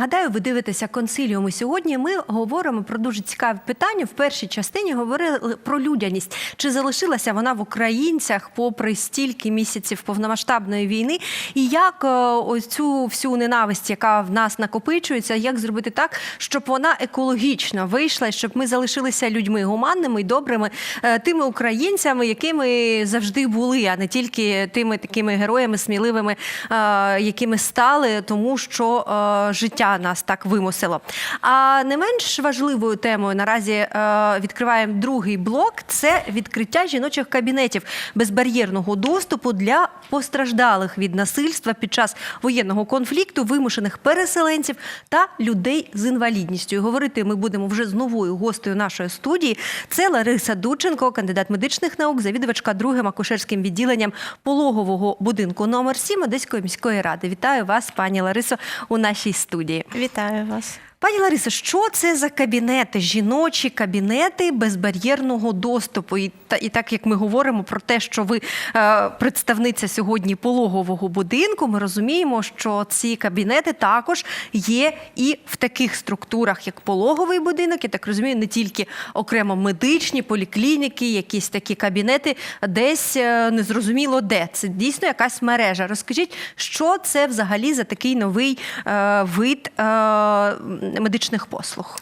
Нагадаю, ви дивитеся консиліум. Сьогодні ми говоримо про дуже цікаве питання. В першій частині говорили про людяність. Чи залишилася вона в українцях попри стільки місяців повномасштабної війни? І як е, ось цю всю ненависть, яка в нас накопичується, як зробити так, щоб вона екологічно вийшла, щоб ми залишилися людьми гуманними і добрими, е, тими українцями, якими завжди були, а не тільки тими такими героями сміливими, е, якими стали, тому що е, нас так вимусило. А не менш важливою темою наразі е, відкриваємо другий блок це відкриття жіночих кабінетів безбар'єрного доступу для постраждалих від насильства під час воєнного конфлікту, вимушених переселенців та людей з інвалідністю. Говорити ми будемо вже з новою гостею нашої студії. Це Лариса Дученко, кандидат медичних наук, завідувачка другим акушерським відділенням пологового будинку номер 7 Одеської міської ради. Вітаю вас, пані Ларисо, у нашій студії. Вітаю вас. Пані Ларисо, що це за кабінети, жіночі кабінети безбар'єрного доступу? І, та, і так як ми говоримо про те, що ви е, представниця сьогодні пологового будинку, ми розуміємо, що ці кабінети також є і в таких структурах, як пологовий будинок. Я так розумію, не тільки окремо медичні, поліклініки, якісь такі кабінети, десь е, незрозуміло де. Це дійсно якась мережа. Розкажіть, що це взагалі за такий новий е, вид е, медичних послуг?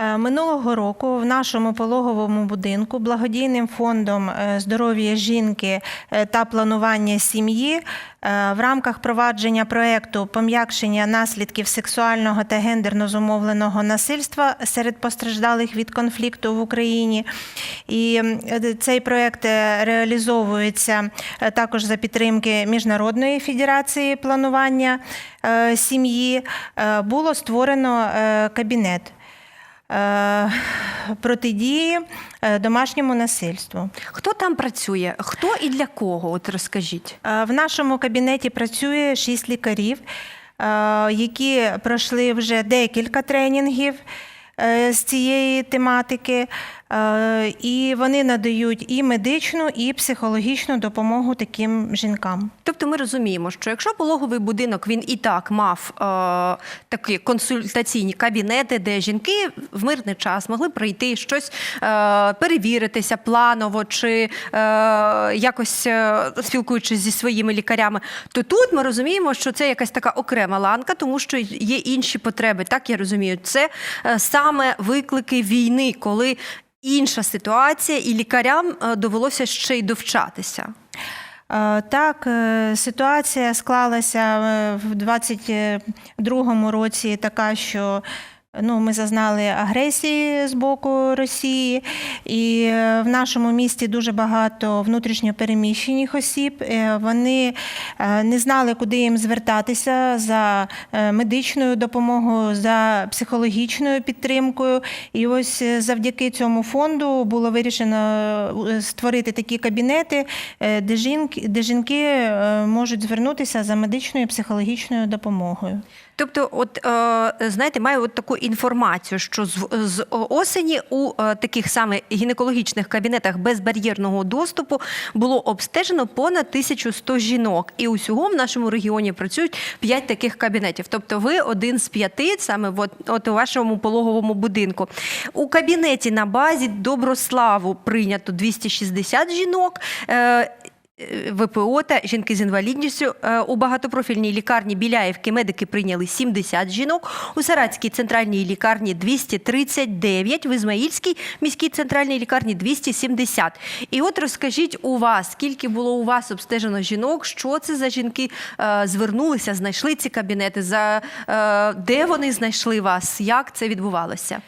Е, Минулого року в нашому пологовому будинку благодійним фондом е, здоров'я жінки е, та планування сім'ї в рамках провадження проекту пом'якшення наслідків сексуального та гендерно зумовленого насильства серед постраждалих від конфлікту в Україні. І цей проект е, реалізовується також за підтримки Міжнародної федерації планування сім'ї. Було створено кабінет. Е, Протидії е, домашньому насильству. Хто там працює? Хто і для кого? От розкажіть. Е, В нашому кабінеті працює шість лікарів, які пройшли вже декілька тренінгів з цієї тематики, і вони надають і медичну, і психологічну допомогу таким жінкам. Тобто ми розуміємо, що якщо пологовий будинок він і так мав е, такі консультаційні кабінети, де жінки в мирний час могли прийти щось е, перевіритися планово чи е, якось е, спілкуючись зі своїми лікарями, то тут ми розуміємо, що це якась така окрема ланка, тому що є інші потреби. Так я розумію, це е, саме виклики війни, коли інша ситуація, і лікарям е, довелося ще й довчатися. Е, Так, е, ситуація склалася в 22-му році така, що ну, ми зазнали агресії з боку Росії, і е, в нашому місті дуже багато внутрішньопереміщених осіб. Е, Вони е, не знали, куди їм звертатися за медичною допомогою, за психологічною підтримкою. І ось завдяки цьому фонду було вирішено створити такі кабінети, де жінки, де жінки можуть звернутися за медичною і психологічною допомогою. Тобто, от знаєте, маю от таку інформацію, що з, з осені у е, таких саме гінекологічних кабінетах безбар'єрного доступу було обстежено понад 1100 жінок, і усього в нашому регіоні працюють 5 таких кабінетів. Тобто, ви один з п'яти саме от, от у вашому пологовому будинку. У кабінеті на базі Доброславу прийнято 260 жінок. Е, ВПО та жінки з інвалідністю Е, у багатопрофільній лікарні Біляєвки медики прийняли 70 жінок. У Саратській центральній лікарні 239, в Ізмаїльській міській центральній лікарні 270. І от розкажіть у вас, скільки було у вас обстежено жінок, що це за жінки е, звернулися, знайшли ці кабінети, за е, де вони знайшли вас, як це відбувалося?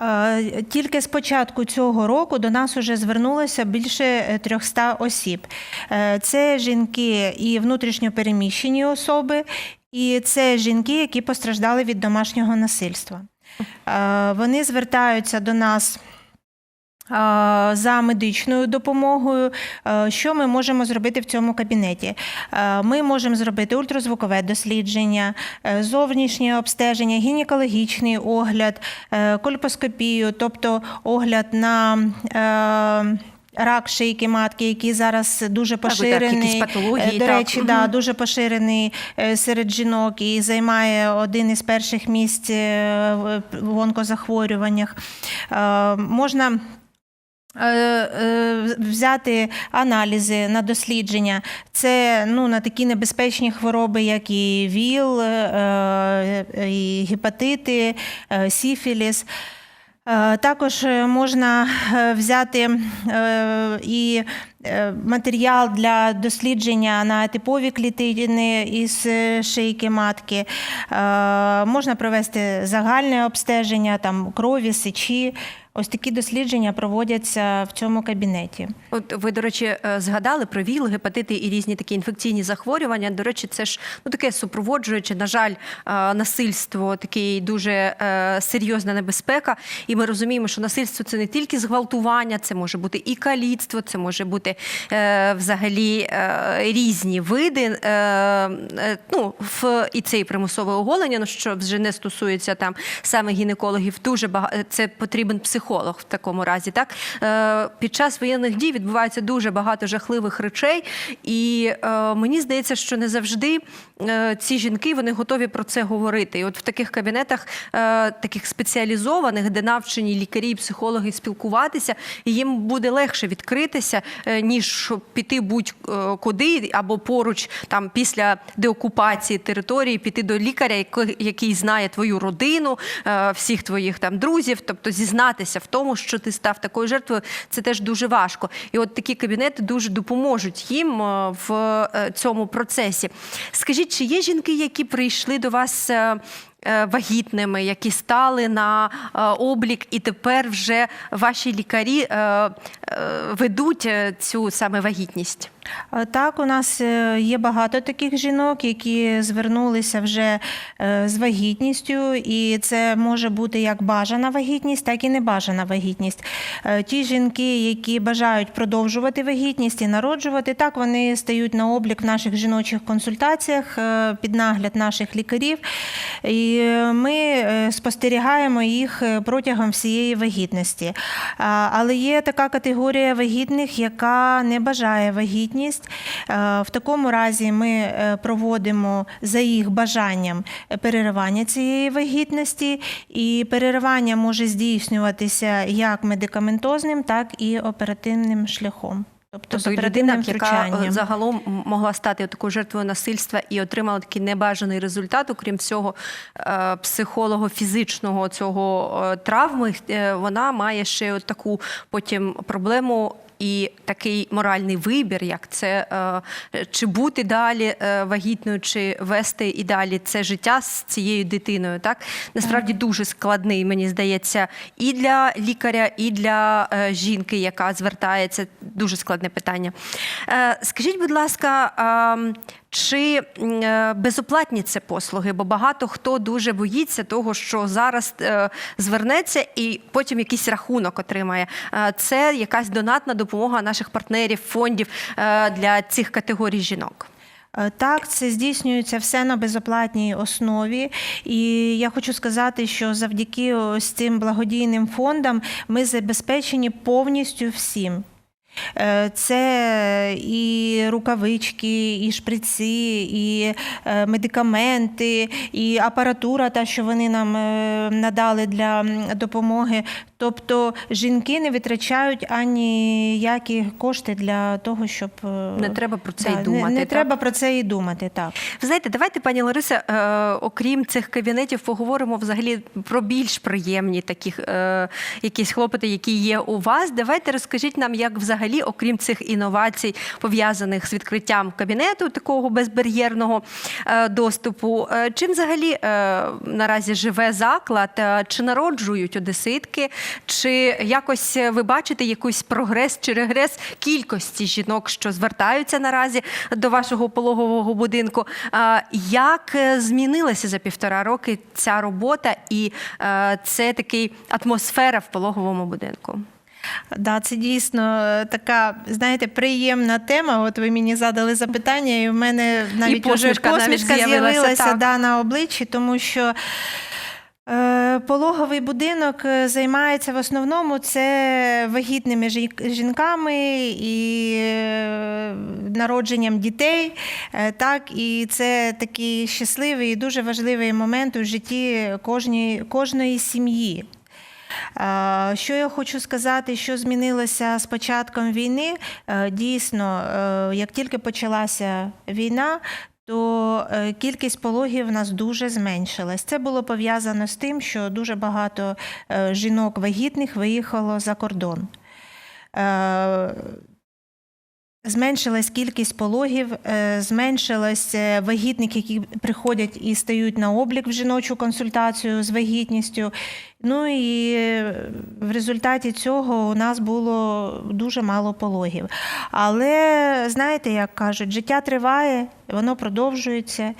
Е, Тільки з початку цього року до нас вже звернулося більше е, 300 осіб. Е, Це жінки і внутрішньопереміщені особи, і це жінки, які постраждали від домашнього насильства. Е, Вони звертаються до нас. За медичною допомогою, Е, що ми можемо зробити в цьому кабінеті? Е, Ми можемо зробити ультразвукове дослідження, е, зовнішнє обстеження, гінекологічний огляд, кольпоскопію, тобто огляд на Рак шийки матки, який зараз дуже Так, так, поширений. патології, Е, До так. речі, да, дуже поширений серед жінок і займає один із перших місць в- онкозахворюваннях. Можна взяти аналізи на дослідження. Це ну, на такі небезпечні хвороби, як і ВІЛ, е, і гепатити, е, сіфіліс. Е, Також е, можна е, взяти е, і е, матеріал для дослідження на типові клітини із е, шийки матки. Е, Можна провести загальне обстеження там, крові, сечі. Ось такі дослідження проводяться в цьому кабінеті. От ви, до речі, е, згадали про ВІЛ, гепатити і різні такі інфекційні захворювання. До речі, це ж ну таке супроводжуюче, на жаль, е, насильство, такий дуже е, серйозна небезпека. І ми розуміємо, що насильство це не тільки зґвалтування, це може бути і каліцтво, це може бути взагалі різні види. Ну, в і це і примусове оголення, ну що вже не стосується там саме гінекологів. Дуже багато це потрібен психолог в такому разі. Так е, під час воєнних дій відбувається дуже багато жахливих речей, і е, мені здається, що не завжди е, ці жінки вони готові про це говорити. І от в таких кабінетах, таких спеціалізованих, де навчені лікарі і психологи спілкуватися, їм буде легше відкритися, ніж піти будь-куди або поруч там після деокупації території, піти до лікаря, який- знає твою родину, всіх твоїх там друзів, тобто зізнатися в тому, що ти став такою жертвою, це теж дуже важко. І от такі кабінети дуже допоможуть їм е, в е, цьому процесі. Скажіть, чи є жінки, які прийшли до вас? е, Вагітними, які стали на облік, і тепер вже ваші лікарі ведуть цю саме вагітність. А Так, у нас е, є багато таких жінок, які звернулися вже е, з вагітністю, і це може бути як бажана вагітність, так і небажана вагітність. Е, Ті жінки, які бажають продовжувати вагітність і народжувати, так вони стають на облік в наших жіночих консультаціях е, під нагляд наших лікарів. І е, ми е, спостерігаємо їх е, протягом всієї вагітності. Але є така категорія вагітних, яка не бажає вагітність. Е, В такому разі ми е, проводимо за їх бажанням е, переривання цієї вагітності, і переривання може здійснюватися як медикаментозним, так і оперативним шляхом. Тобто, Тобто людина, яка загалом могла стати такою жертвою насильства і отримала такий небажаний результат, окрім всього психолого-фізичного цього травми, вона має ще таку потім проблему. І такий моральний вибір, як це е, чи бути далі е, вагітною, чи вести і далі це життя з цією дитиною. Так насправді дуже складний, мені здається, і для лікаря, і для е, жінки, яка звертається. Дуже складне питання. Скажіть, будь ласка, чи безоплатні це послуги? Бо багато хто дуже боїться того, що зараз звернеться і потім якийсь рахунок отримає. Це якась донатна допомога наших партнерів, фондів е, для цих категорій жінок. Е, Так, це здійснюється все на безоплатній основі. І я хочу сказати, що завдяки ось цим благодійним фондам ми забезпечені повністю всім. Е, Це і рукавички, і шприці, і е, медикаменти, і апаратура, та, що вони нам е, надали для допомоги. Тобто жінки не витрачають аніякі кошти для того, щоб Не треба про це да, й не- думати. Не, так? треба про це і думати, так. Ви знаєте, давайте, пані Лариса, е, окрім цих кабінетів, поговоримо взагалі про більш приємні такі е, якісь хлопоти, які є у вас. Давайте розкажіть нам, як взагалі, окрім цих інновацій, пов'язаних з відкриттям кабінету, такого безбар'єрного е, доступу, е, чим взагалі е, наразі живе заклад, чи народжують одеситки, чи якось ви бачите якийсь прогрес чи регрес кількості жінок, що звертаються наразі до вашого пологового будинку. Як змінилася за півтора роки ця робота і це такий атмосфера в пологовому будинку? Да, це дійсно е, така, знаєте, приємна тема. От ви мені задали запитання, і в мене навіть посмішка уже навіть посмішка з'явилася, з'явилася да, на обличчі, тому що. Е, Пологовий будинок е, займається в основному це вагітними жінками і народженням дітей. Так, і це такий щасливий і дуже важливий момент у житті кожної, кожної сім'ї. Е, Що я хочу сказати, що змінилося з початком війни? Е, Дійсно, е, як тільки почалася війна, то кількість пологів в нас дуже зменшилась. Це було пов'язано з тим, що дуже багато жінок вагітних виїхало за кордон. Зменшилась кількість пологів, е, зменшилась е, вагітник, які приходять і стають на облік в жіночу консультацію з вагітністю. Ну і е, в результаті цього у нас було дуже мало пологів. Але знаєте, як кажуть, життя триває, воно продовжується.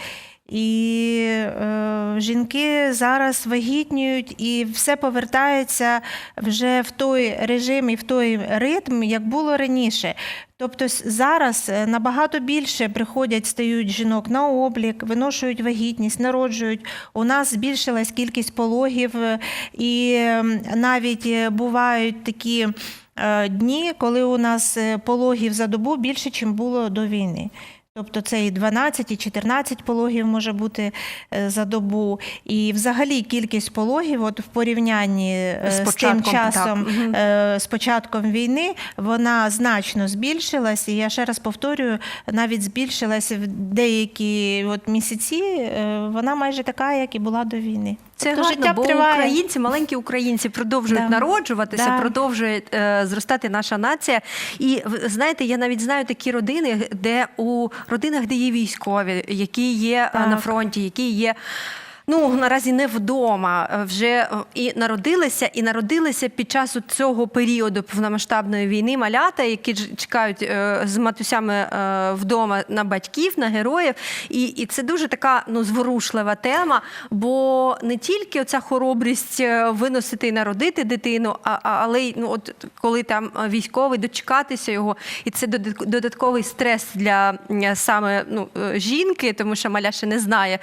І е, жінки зараз вагітнюють, і все повертається вже в той режим і в той ритм, як було раніше. Тобто зараз е, набагато більше приходять, стають жінок на облік, виношують вагітність, народжують. У нас збільшилась кількість пологів, е, і навіть е, бувають такі дні, коли у нас пологів за добу більше, ніж було до війни. Тобто це і 12, і 14 пологів може бути е, за добу. І взагалі кількість пологів, от в порівнянні е, З з, тим так. часом, Мгм. е, з початком війни, вона значно збільшилась. І я ще раз повторюю, навіть збільшилась в деякі от місяці. Вона майже така, як і була до війни. Це тобто гарно, життя бо триває. українці, маленькі українці продовжують Да. народжуватися, Да. продовжує е, зростати наша нація. І знаєте, я навіть знаю такі родини, де у родинах, де є військові, які є е, Так. на фронті, які є. Ну, наразі не вдома, е, вже е, і народилися, і народилися під час цього періоду повномасштабної війни малята, які чекають е, з матусями вдома на батьків, на героїв. І, і це дуже така ну, зворушлива тема, бо не тільки оця хоробрість виносити і народити дитину, а, але й ну, от, коли там військовий, дочекатися його, і це додат- додатковий стрес для саме ну, жінки, тому що маля ще не знає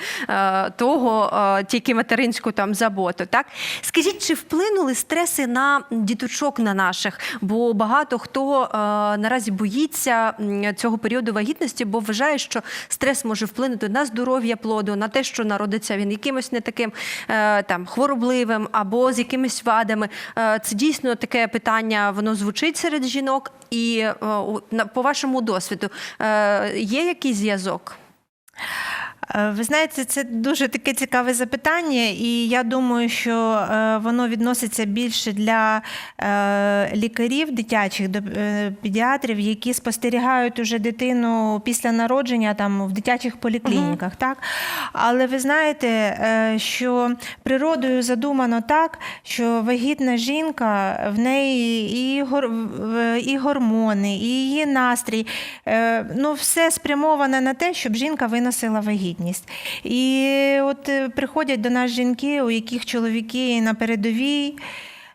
того, е, тільки материнську там заботу. Так? Скажіть, чи вплинули стреси на діточок на наших? Бо багато хто е, наразі боїться цього періоду вагітності, бо вважає, що стрес може вплинути на здоров'я плоду, на те, що народиться він якимось не таким е, там хворобливим або з якимись вадами. Це дійсно таке питання, воно звучить серед жінок. І по вашому досвіду є якийсь зв'язок? Е, Ви знаєте, це дуже таке цікаве запитання, і я думаю, що е, воно відноситься більше для е, лікарів дитячих, до педіатрів, які спостерігають уже дитину після народження там в дитячих поліклініках. Так? Але ви знаєте, що природою задумано так, що вагітна жінка в неї і, гор, і гормони, і її настрій, ну все спрямоване на те, щоб жінка виносила вагітність. І от е, приходять до нас жінки, у яких чоловіки на передовій.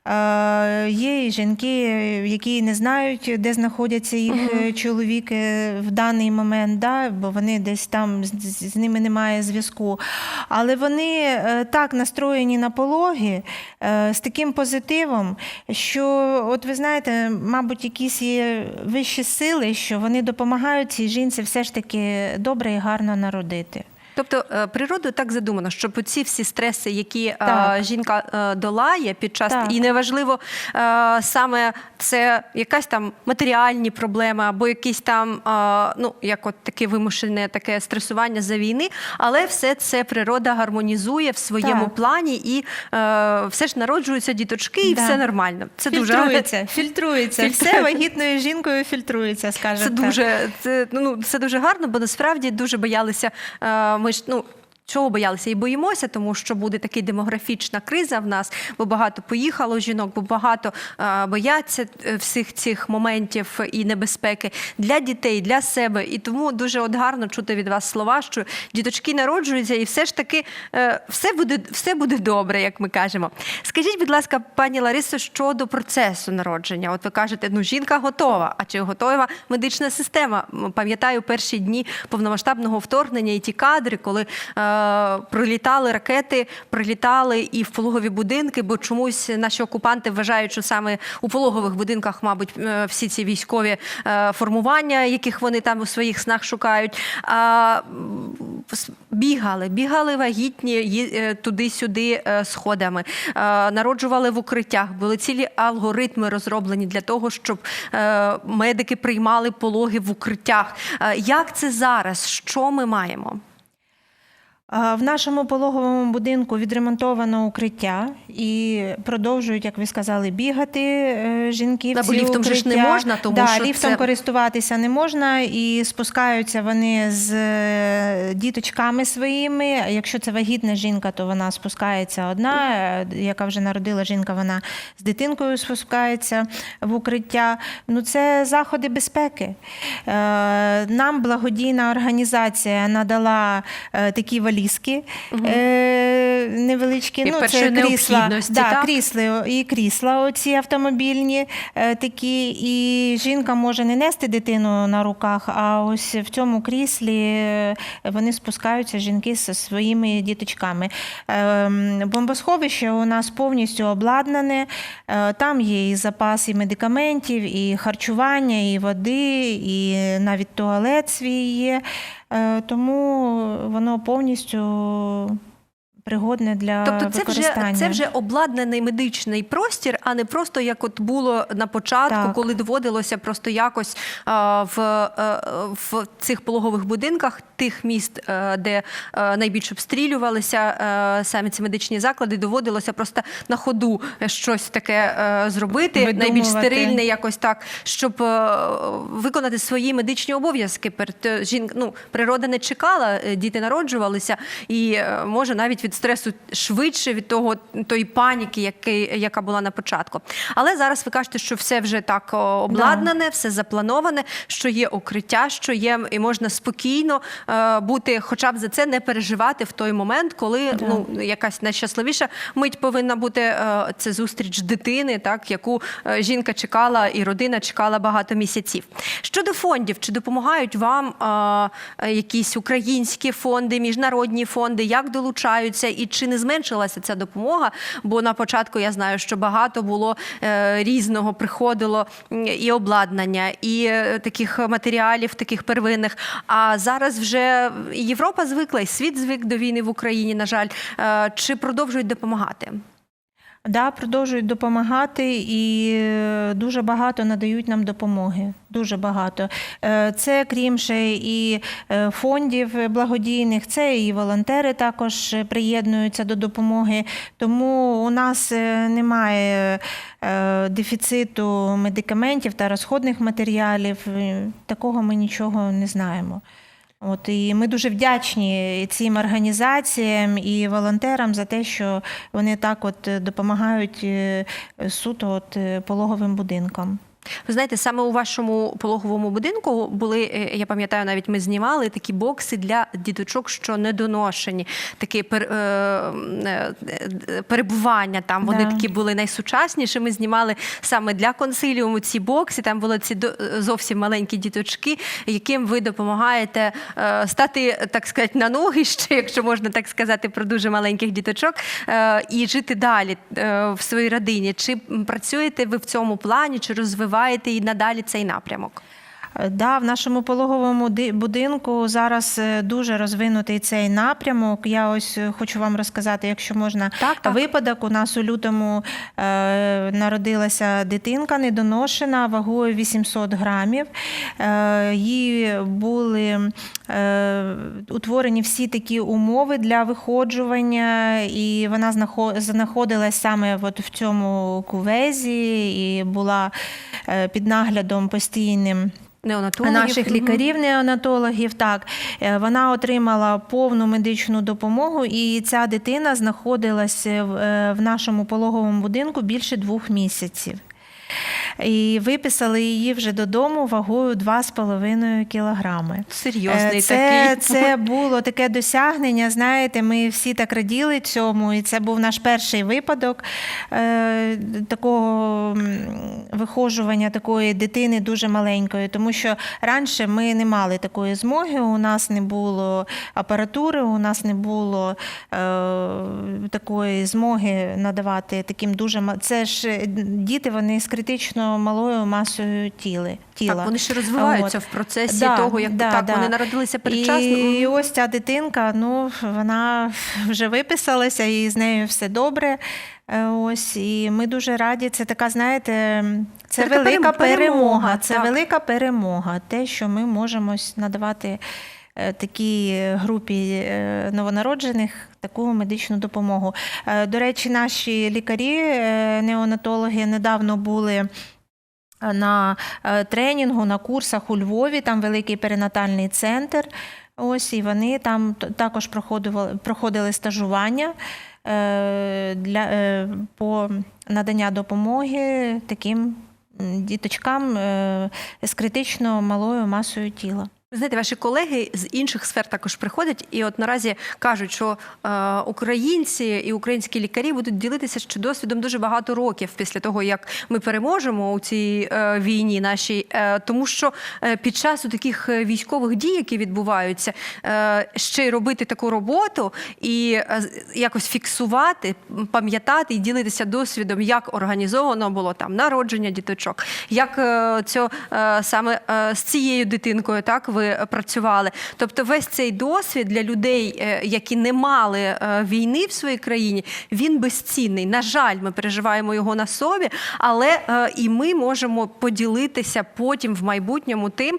Е, Є і жінки, які не знають, де знаходяться їх е, чоловіки в даний момент, да, бо вони десь там з, ними немає зв'язку. Але вони е, так настроєні на пологи е, з таким позитивом, що, от ви знаєте, мабуть, якісь є вищі сили, що вони допомагають цій жінці все ж таки добре і гарно народити. Тобто е, природою так задумано, щоб ці всі стреси, які е, Так. жінка е, долає під час Так. і неважливо саме це якась там матеріальні проблеми або якісь там, ну як от таке вимушене таке стресування за війни, але все це природа гармонізує в своєму Так. плані, і все ж народжуються діточки, і Да. все нормально. Це фільтрується, дуже фільтрується. Фільтрується. Все вагітною жінкою фільтрується, скажімо Це так. дуже це ну це дуже гарно, бо насправді дуже боялися. Ми ж ну. Чого боялися і боїмося, тому що буде така демографічна криза в нас, бо багато поїхало жінок, бо багато е, бояться е, всіх цих моментів і небезпеки для дітей, для себе. І тому дуже от гарно чути від вас слова, що діточки народжуються, і все ж таки е, все буде, все буде добре, як ми кажемо. Скажіть, будь ласка, пані Ларисо, щодо процесу народження. От ви кажете, ну жінка готова. А чи готова медична система? Пам'ятаю перші дні повномасштабного вторгнення і ті кадри, коли прилітали ракети, прилітали і в пологові будинки, бо чомусь наші окупанти вважають, що саме у пологових будинках, мабуть, е, всі ці військові е, формування, яких вони там у своїх снах шукають. Бігали, бігали вагітні е, туди-сюди е, сходами, е, народжували в укриттях. Були цілі алгоритми розроблені для того, щоб е, медики приймали пологи в укриттях. Е, Як це зараз? Що ми маємо? В нашому пологовому будинку відремонтовано укриття і продовжують, як ви сказали, бігати е, жінки. Та, бо ці ліфтом же ж не можна, тому да, що ліфтом це- користуватися не можна, і спускаються вони з е, діточками своїми. Якщо це вагітна жінка, то вона спускається одна. е, Яка вже народила жінка, вона з дитинкою спускається в укриття. Ну це заходи безпеки. Нам благодійна організація надала такі валізки е, невеличкі. І ну, це крісла, да, так? крісла і крісла оці автомобільні е, такі. І жінка може не нести дитину на руках, а ось в цьому кріслі е, вони спускаються жінки зі своїми діточками. Ем, Бомбосховище у нас повністю обладнане. Е, Там є і запас і медикаментів, і харчування, і води, і навіть туалет свій є. Е, Тому воно повністю пригодне для Тобто, це вже це вже обладнаний медичний простір, а не просто як от було на початку, Так. коли доводилося просто якось а, в, е, в цих пологових будинках тих міст, е, де е, найбільше обстрілювалися е, самі ці медичні заклади, доводилося просто на ходу щось таке е, зробити, найбільш Видумувати. стерильне, якось так, щоб е, виконати свої медичні обов'язки. Перед е, жін... ну, природа не чекала, діти народжувалися, і може навіть від стресу швидше від того тої паніки, який, яка була на початку. Але зараз ви кажете, що все вже так обладнане, все заплановане, що є укриття, що є, і можна спокійно е, бути, хоча б за це не переживати в той момент, коли Да. ну якась найщасливіша мить повинна бути е, це зустріч дитини, так яку е, жінка чекала і родина чекала багато місяців. Щодо фондів, чи допомагають вам е, якісь українські фонди, міжнародні фонди, як долучаються, і чи не зменшилася ця допомога? Бо на початку я знаю, що багато було е, різного приходило і обладнання, і е, таких матеріалів, таких первинних. А зараз вже Європа звикла, і світ звик до війни в Україні. На жаль, Е, чи продовжують допомагати? Да, продовжують допомагати і е, дуже багато надають нам допомоги. Дуже багато. Е, Це крім ще і е, фондів благодійних, це і волонтери також приєднуються до допомоги. Тому у нас немає дефіциту медикаментів та розходних матеріалів. Такого ми нічого не знаємо. От і ми дуже вдячні цим організаціям і волонтерам за те, що вони так от е, допомагають е, суто от е, пологовим будинкам. Ви знаєте, саме у вашому пологовому будинку були, е, я пам'ятаю, навіть ми знімали такі бокси для діточок, що недоношені, такі пер, е, е, е, перебування там. Вони Да. такі були найсучасніші. Ми знімали саме для консиліуму ці бокси. Там були ці зовсім маленькі діточки, яким ви допомагаєте е, стати, так сказати, на ноги ще, якщо можна так сказати, про дуже маленьких діточок, е, і жити далі е, в своїй родині. Чи працюєте ви в цьому плані, чи розвиваєте і надалі цей напрямок? Да, в нашому пологовому ди- будинку зараз е, дуже розвинутий цей напрямок. Я ось е, хочу вам розказати, якщо можна, Так, так. випадок. У нас у лютому е, народилася дитинка недоношена вагою 800 грамів. Е, їй були е, утворені всі такі умови для виходжування, і вона знахо- знаходилась саме от в цьому кувезі і була е, під наглядом постійним Неонатологів? наших лікарів, неонатологів. Так Е, вона отримала повну медичну допомогу, і ця дитина знаходилася е, в нашому пологовому будинку більше двох місяців. І виписали її вже додому вагою 2,5 кілограми. Серйозний Е, це, такий. це було таке досягнення. Знаєте, ми всі так раділи цьому, і це був наш перший випадок е, такого вихожування такої дитини дуже маленької, тому що раніше ми не мали такої змоги. У нас не було апаратури, у нас не було е, такої змоги надавати таким дуже Це ж е, діти, вони з критично малою масою тіли. тіла. Так, вони ще розвиваються От. в процесі Да, того, як да, так да. вони народилися передчасно. І Мгм. ось ця дитинка, ну вона вже виписалася, і з нею все добре. Е, Ось і ми дуже раді. Це така, знаєте, це, Це велика перемога, перемога. Це так. велика перемога. Те, що ми можемо надавати такій групі е, новонароджених таку медичну допомогу. Е, До речі, наші лікарі, е, неонатологи, недавно були на е, тренінгу, на курсах у Львові, там великий перинатальний центр. Ось і вони там також проходили, проходили стажування е, для, е, по надання допомоги таким діточкам е, з критично малою масою тіла. Знаєте, ваші колеги з інших сфер також приходять, і от наразі кажуть, що е, українці і українські лікарі будуть ділитися ще досвідом дуже багато років після того, як ми переможемо у цій е, війні нашій, е, тому що е, під час таких е, військових дій, які відбуваються, е, ще й робити таку роботу і е, якось фіксувати, пам'ятати і ділитися досвідом, як організовано було там народження діточок, як е, цьо, е, саме е, з цією дитинкою так ви працювали. Тобто, весь цей досвід для людей, е, які не мали е, війни в своїй країні, він безцінний. На жаль, ми переживаємо його на собі, але е, і ми можемо поділитися потім в майбутньому тим,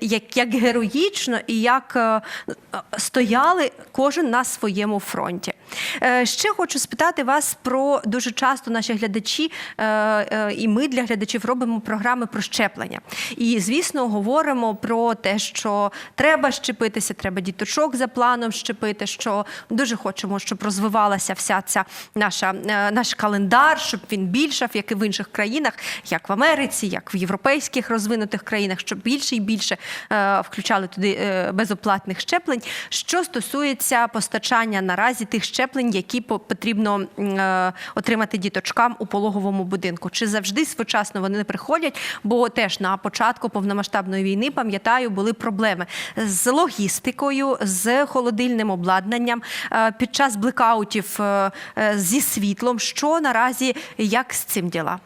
як, як героїчно і як стояли кожен на своєму фронті. Е, Ще хочу спитати вас про дуже часто наші глядачі, е, е, і ми для глядачів робимо програми про щеплення. І, звісно, говоримо про те, що треба щепитися, треба діточок за планом щепити. Що дуже хочемо, щоб розвивалася вся ця наша наш календар, щоб він більшав, як і в інших країнах, як в Америці, як в європейських розвинутих країнах, щоб більше і більше включали туди безоплатних щеплень. Що стосується постачання наразі тих щеплень, які по- потрібно е, отримати діточкам у пологовому будинку, чи завжди своєчасно вони не приходять? Бо теж на початку повномасштабної війни, пам'ятаю, були проблеми з логістикою, з холодильним обладнанням е, під час блекаутів е, зі світлом. Що наразі як з цим діла?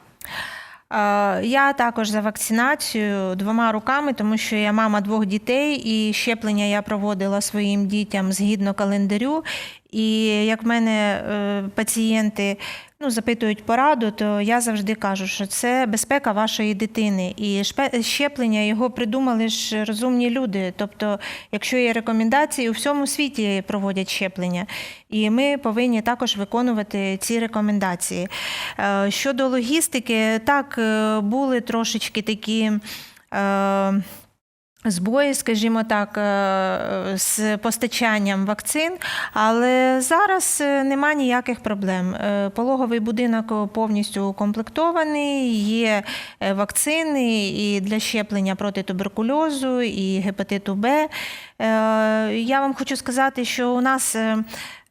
Я також за вакцинацію двома руками, тому що я мама двох дітей, і щеплення я проводила своїм дітям згідно календарю. І як в мене е, пацієнти ну, запитують пораду, то я завжди кажу, що це безпека вашої дитини. І щеплення його придумали ж розумні люди. Тобто, якщо є рекомендації, у всьому світі проводять щеплення. І ми повинні також виконувати ці рекомендації. Е, Щодо логістики, так е, були трошечки такі. Е, Збої, скажімо так, е, з постачанням вакцин, але зараз е, нема ніяких проблем. Е, Пологовий будинок повністю укомплектований, є е, вакцини і для щеплення проти туберкульозу, і гепатиту Б. Е, Я вам хочу сказати, що у нас.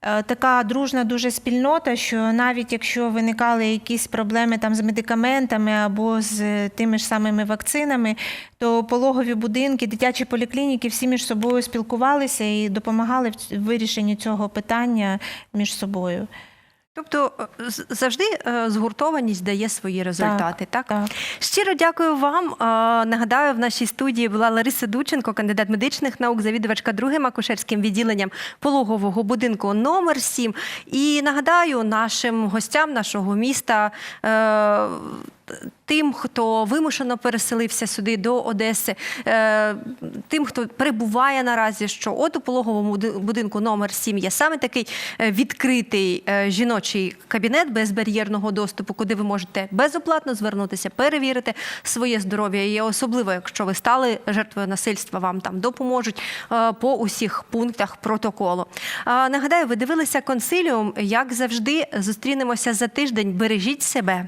Е, Така дружна дуже спільнота, що навіть якщо виникали якісь проблеми там з медикаментами або з тими ж самими вакцинами, то пологові будинки, дитячі поліклініки всі між собою спілкувалися і допомагали в вирішенні цього питання між собою. Тобто е, завжди е, згуртованість дає свої результати, так? так. Щиро дякую вам. Е, Нагадаю, в нашій студії була Лариса Дученко, кандидат медичних наук, завідувачка другим акушерським відділенням пологового будинку номер 7. І нагадаю нашим гостям нашого міста. Тим, хто вимушено переселився сюди до Одеси, е, тим, хто перебуває наразі, що от у пологовому будинку номер 7 є саме такий е, відкритий е, жіночий кабінет безбар'єрного доступу, куди ви можете безоплатно звернутися, перевірити своє здоров'я. І особливо, якщо ви стали жертвою насильства, вам там допоможуть по усіх пунктах протоколу. Нагадаю, ви дивилися консиліум. Як завжди, зустрінемося за тиждень. Бережіть себе.